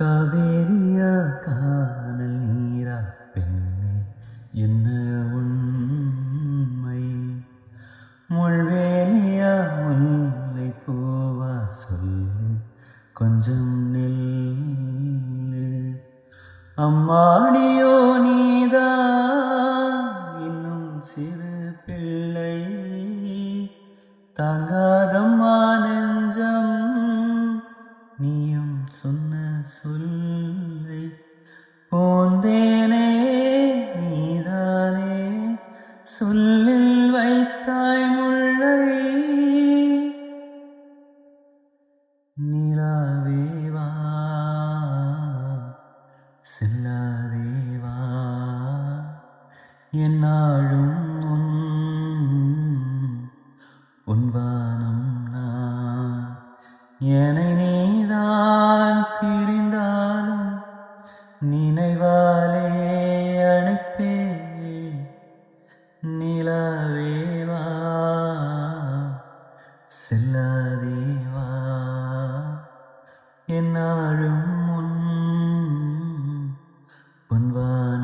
காவேரியா காணல் நீரா பெண்ணே என்ன உண்மை? முள்வேலியா முல்லை போவா சொல்லு கொஞ்சம் நில்லு. அம்மாடியோ நீதா இன்னும் சிறு பிள்ளை. தாங்காதம்மா நெஞ்சம் நீயும் சொன்ன சொல்லை போந்தேனே நீதானே. சொல்லில் வைத்தாய் முள்ளை நிலாவேவா செல்லாதேவா. என்னாலும் உன் பொன்வானம் நான் என்னை நினைவாலே அனுப்பே நிலவேவா செல்லாதேவா என்னாழும் முன் பொன்வான்